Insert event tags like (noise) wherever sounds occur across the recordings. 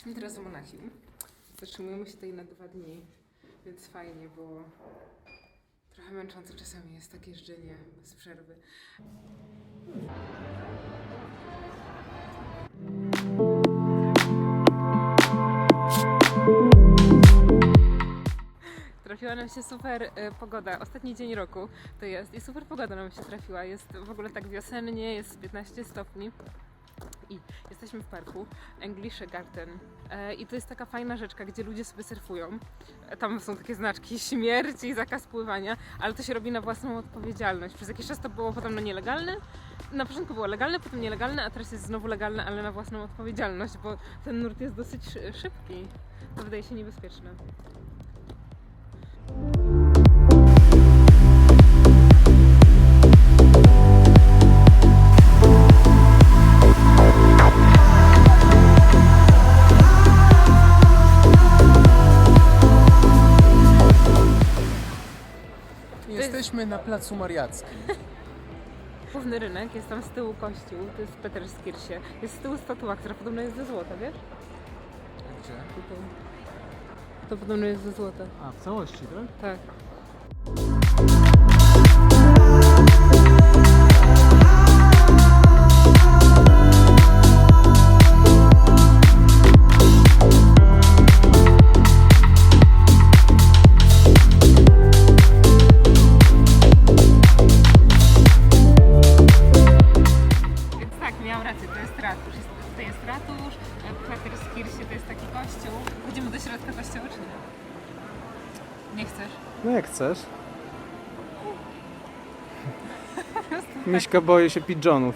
Jesteśmy teraz w Monachium. Zatrzymujemy się tutaj na dwa dni, więc fajnie, bo trochę męczące czasami jest takie jeżdżenie bez przerwy. Trafiła nam się super y, pogoda. Ostatni dzień roku to jest. I super pogoda nam się trafiła. Jest w ogóle tak wiosennie, jest 15 stopni. I jesteśmy w parku Englische Garten. E, I to jest taka fajna rzeczka, gdzie ludzie sobie surfują. E, Tam są takie znaczki (laughs) śmierci i zakaz pływania, ale to się robi na własną odpowiedzialność. Przez jakiś czas to było podobno nielegalne. Na początku było legalne, potem nielegalne, a teraz jest znowu legalne, ale na własną odpowiedzialność, bo ten nurt jest dosyć szy- szybki. To wydaje się niebezpieczne. Jesteśmy na placu Mariackim. (laughs) Główny rynek, jest tam z tyłu kościół, to jest Peterskirche. Jest z tyłu statua, która podobno jest ze złota, wiesz? Gdzie? Tutaj. To podobno jest ze złota. A, w całości, tak? Tak. Ratusz, e, Peterskirche to jest taki kościół. Chodzimy do środka kościoła, czy nie? Nie chcesz? No jak chcesz. (laughs) Miśka boi się pidżonów.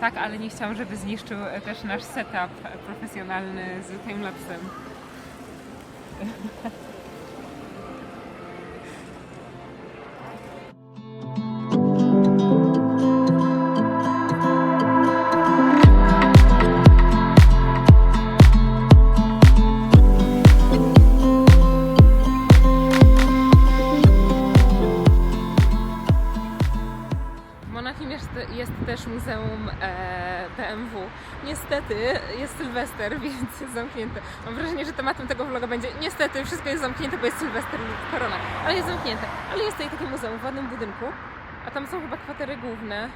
Tak, ale nie chciałam, żeby zniszczył e, też nasz setup profesjonalny z timelapsem. (laughs) jest, też muzeum e, BMW. Niestety jest Sylwester, (laughs) więc jest zamknięte. Mam wrażenie, że tematem tego vloga będzie niestety wszystko jest zamknięte, bo jest Sylwester lub korona. Ale jest zamknięte. Ale jest tutaj takie muzeum w ładnym budynku, a tam są chyba kwatery główne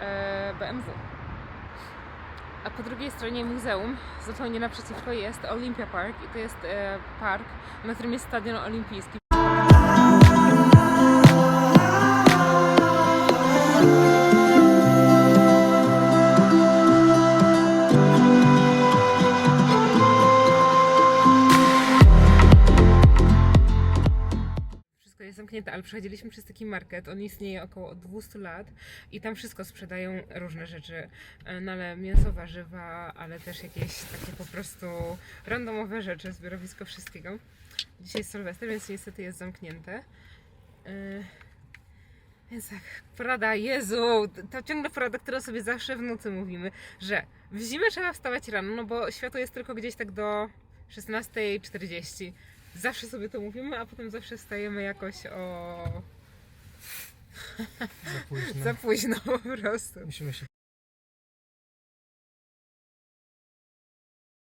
e, BMW. A po drugiej stronie muzeum, zupełnie naprzeciwko, jest Olympia Park i to jest e, park, na którym jest stadion olimpijski. Ale przechodziliśmy przez taki market. On istnieje około 200 lat i tam wszystko sprzedają różne rzeczy. E, No ale mięso, warzywa, ale też jakieś takie po prostu randomowe rzeczy, zbiorowisko wszystkiego. Dzisiaj jest Sylwester, więc niestety jest zamknięte. E, Więc tak, porada, Jezu, to ciągle porada, którą sobie zawsze w nocy mówimy, że w zimę trzeba wstawać rano, no bo światło jest tylko gdzieś tak do 16.40. Zawsze sobie to mówimy, a potem zawsze wstajemy jakoś o... Za późno. za późno po prostu. Musimy się